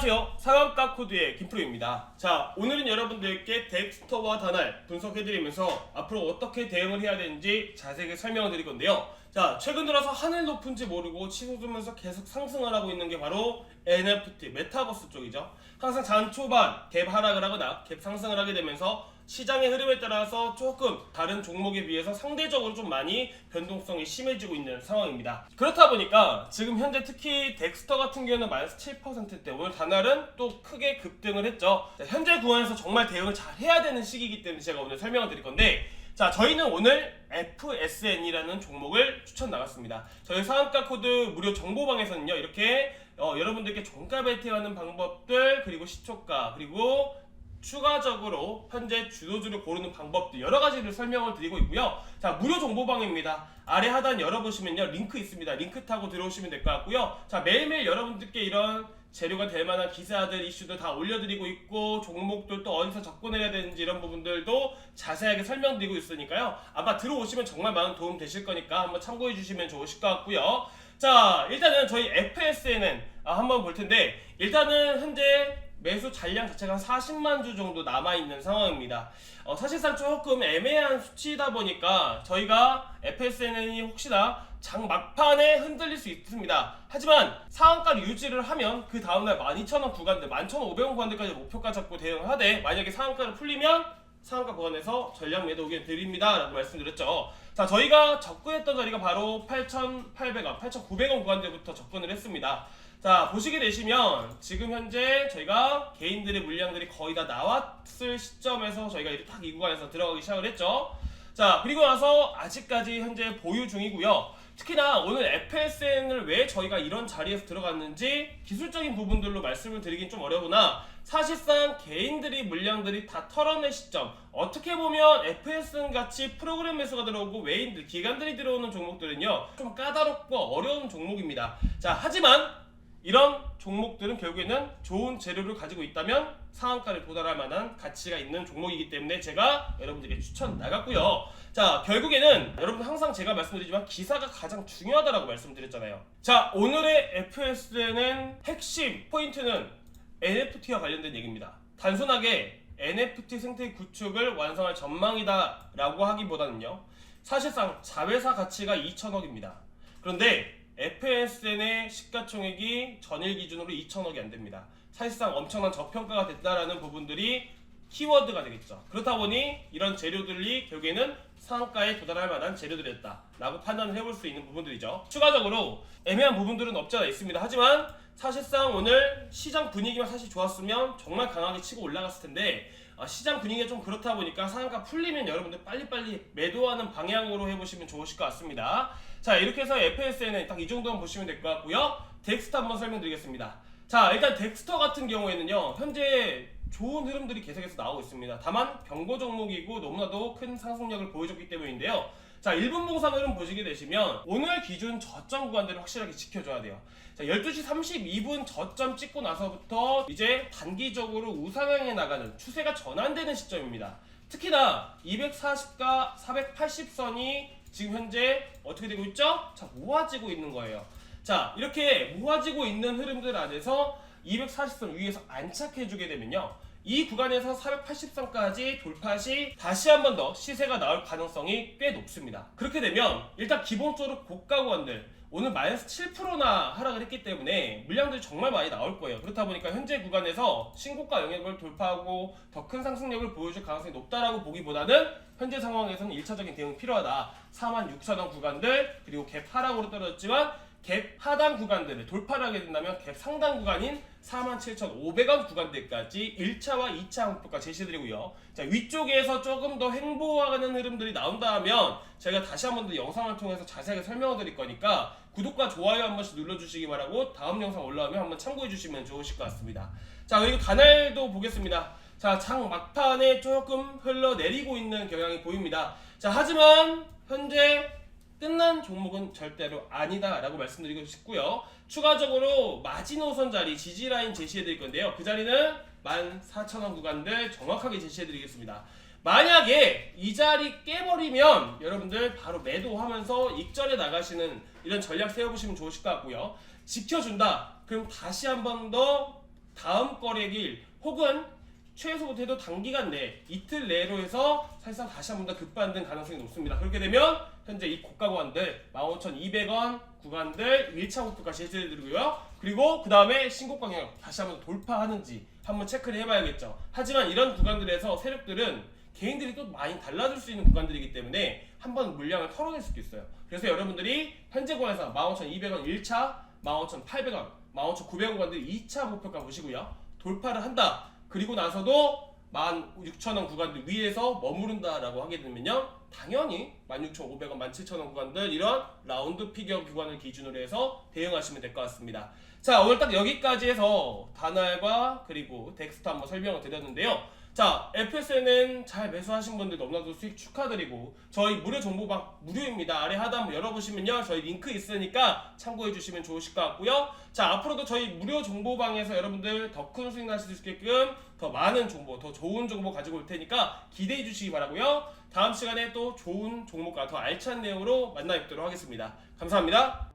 안녕하세요. 상한가 코드의 김프로입니다. 자, 오늘은 여러분들께 덱스터와 단알 분석해드리면서 앞으로 어떻게 대응을 해야 되는지 자세하게 설명을 드릴 건데요. 자, 최근 들어서 하늘 높은지 모르고 치솟으면서 계속 상승을 하고 있는 게 바로 NFT, 메타버스 쪽이죠. 항상 장 초반 갭 하락을 하거나 갭 상승을 하게 되면서 시장의 흐름에 따라서 조금 다른 종목에 비해서 상대적으로 좀 많이 변동성이 심해지고 있는 상황입니다. 그렇다 보니까 지금 현재 특히 덱스터 같은 경우는 마이너스 7%대 오늘 단날은 또 크게 급등을 했죠. 자, 현재 구간에서 정말 대응을 잘 해야 되는 시기이기 때문에 제가 오늘 설명을 드릴 건데 자, 저희는 오늘 FSN이라는 종목을 추천 나갔습니다. 저희 상한가 코드 무료 정보방에서는요, 이렇게 어, 여러분들께 종가 베팅하는 방법들, 그리고 시초가, 그리고 추가적으로 현재 주도주를 고르는 방법들 여러 가지를 설명을 드리고 있고요. 자, 무료 정보방입니다. 아래 하단 열어보시면요. 링크 있습니다. 링크 타고 들어오시면 될 것 같고요. 자, 매일매일 여러분들께 이런 재료가 될 만한 기사들, 이슈들 다 올려드리고 있고, 종목들 또 어디서 접근해야 되는지 이런 부분들도 자세하게 설명드리고 있으니까요. 아마 들어오시면 정말 많은 도움 되실 거니까 한번 참고해 주시면 좋으실 것 같고요. 자, 일단은 저희 FS에는 아, 한번 볼 텐데, 일단은 현재 매수 잔량 자체가 한 40만 주 정도 남아 있는 상황입니다. 어, 사실상 조금 애매한 수치다 보니까 저희가 FSN이 혹시나 장 막판에 흔들릴 수 있습니다. 하지만 상한가를 유지를 하면 그 다음날 12,000원 구간들, 11,500원 구간들까지 목표가 잡고 대응하되 만약에 상한가를 풀리면 상한가 구간에서 전량 매도 의견 드립니다. 라고 말씀드렸죠. 자, 저희가 접근했던 자리가 바로 8,800원, 8,900원 구간대부터 접근을 했습니다. 자, 보시게 되시면 지금 현재 저희가 개인들의 물량들이 거의 다 나왔을 시점에서 저희가 이렇게 딱이 구간에서 들어가기 시작을 했죠. 자, 그리고 나서 아직까지 현재 보유 중이고요. 특히나 오늘 FSN을 왜 저희가 이런 자리에서 들어갔는지 기술적인 부분들로 말씀을 드리긴 좀 어려우나 사실상 개인들이 물량들이 다 털어낼 시점 어떻게 보면 FSN 같이 프로그램 매수가 들어오고 외인들 기관들이 들어오는 종목들은요 좀 까다롭고 어려운 종목입니다. 자 하지만 이런 종목들은 결국에는 좋은 재료를 가지고 있다면 상한가를 도달할 만한 가치가 있는 종목이기 때문에 제가 여러분들에게 추천 나갔고요. 자, 결국에는 여러분 항상 제가 말씀드리지만 기사가 가장 중요하다라고 말씀드렸잖아요. 자, 오늘의 FS는 핵심 포인트는 NFT와 관련된 얘기입니다. 단순하게 NFT 생태 구축을 완성할 전망이다라고 하기보다는요. 사실상 자회사 가치가 2천억입니다. 그런데 FSN의 시가총액이 전일 기준으로 2천억이 안 됩니다. 사실상 엄청난 저평가가 됐다라는 부분들이 키워드가 되겠죠. 그렇다 보니 이런 재료들이 결국에는 상한가에 도달할 만한 재료들이었다라고 판단을 해볼 수 있는 부분들이죠. 추가적으로 애매한 부분들은 없지 않아 있습니다. 하지만 사실상 오늘 시장 분위기가 사실 좋았으면 정말 강하게 치고 올라갔을 텐데 어, 시장 분위기가 좀 그렇다 보니까 상한가 풀리면 여러분들 빨리빨리 매도하는 방향으로 해보시면 좋으실 것 같습니다. 자 이렇게 해서 FSN은 딱 이 정도만 보시면 될 것 같고요. 덱스터 한번 설명드리겠습니다. 자 일단 덱스터 같은 경우에는요 현재 좋은 흐름들이 계속해서 나오고 있습니다. 다만 경고 종목이고 너무나도 큰 상승력을 보여줬기 때문인데요. 자 1분 봉상 흐름 보시게 되시면 오늘 기준 저점 구간들을 확실하게 지켜줘야 돼요. 자 12시 32분 저점 찍고 나서부터 이제 단기적으로 우상향에 나가는 추세가 전환되는 시점입니다. 특히나 240과 480선이 지금 현재 어떻게 되고 있죠? 자 모아지고 있는 거예요. 자 이렇게 모아지고 있는 흐름들 안에서 240선 위에서 안착해주게 되면요. 이 구간에서 480선까지 돌파 시 다시 한 번 더 시세가 나올 가능성이 꽤 높습니다. 그렇게 되면 일단 기본적으로 고가 구간들 오늘 마이너스 7%나 하락을 했기 때문에 물량들이 정말 많이 나올 거예요. 그렇다 보니까 현재 구간에서 신고가 영역을 돌파하고 더 큰 상승력을 보여줄 가능성이 높다라고 보기보다는 현재 상황에서는 1차적인 대응이 필요하다. 46,000원 구간들 그리고 갭 하락으로 떨어졌지만 갭 하단 구간들을 돌파를 하게 된다면 갭 상단 구간인 47,500원 구간대까지 1차와 2차 목표가 제시드리고요. 자, 위쪽에서 조금 더 횡보하는 흐름들이 나온다면 제가 다시 한 번 더 영상을 통해서 자세하게 설명을 드릴 거니까 구독과 좋아요 한 번씩 눌러주시기 바라고 다음 영상 올라오면 한번 참고해 주시면 좋으실 것 같습니다. 자, 그리고 단알도 보겠습니다. 자, 장 막판에 조금 흘러내리고 있는 경향이 보입니다. 자, 하지만 현재 끝난 종목은 절대로 아니다라고 말씀드리고 싶고요. 추가적으로 마지노선 자리 지지 라인 제시해 드릴 건데요. 그 자리는 14,000원 구간들 정확하게 제시해 드리겠습니다. 만약에 이 자리 깨버리면 여러분들 바로 매도하면서 익절에 나가시는 이런 전략 세워보시면 좋으실 것 같고요. 지켜준다. 그럼 다시 한 번 더 다음 거래일 혹은 최소 못해도 단기간 내 이틀 내로 해서 사실상 다시 한 번 더 급반등 가능성이 높습니다. 그렇게 되면 현재 이 고가 구간들 15,200원 구간들 1차 목표까지 해드리고요. 그리고 그 다음에 신고가 경영 다시 한번 돌파하는지 한번 체크를 해봐야겠죠. 하지만 이런 구간들에서 세력들은 개인들이 또 많이 달라질 수 있는 구간들이기 때문에 한번 물량을 털어낼 수도 있어요. 그래서 여러분들이 현재 구간에서 15,200원 1차, 15,800원, 15,900원 구간들 2차 목표가 보시고요. 돌파를 한다. 그리고 나서도 16,000원 구간들 위에서 머무른다라고 하게 되면요. 당연히 16,500원, 17,000원 구간들 이런 라운드 피겨 구간을 기준으로 해서 대응하시면 될 것 같습니다. 자, 오늘 딱 여기까지 해서 다날과 그리고 덱스터 한번 설명을 드렸는데요. 자, FSN은 잘 매수하신 분들 너무나도 수익 축하드리고 저희 무료 정보방 무료입니다. 아래 하단 열어보시면요. 저희 링크 있으니까 참고해 주시면 좋으실 것 같고요. 자, 앞으로도 저희 무료 정보방에서 여러분들 더 큰 수익 나실 수 있게끔 더 많은 정보, 더 좋은 정보 가지고 올 테니까 기대해 주시기 바라고요. 다음 시간에 또 좋은 종목과 더 알찬 내용으로 만나 뵙도록 하겠습니다. 감사합니다.